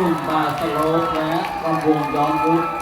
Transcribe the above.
กลุ่มบาสโลและลำวงย้อมยุค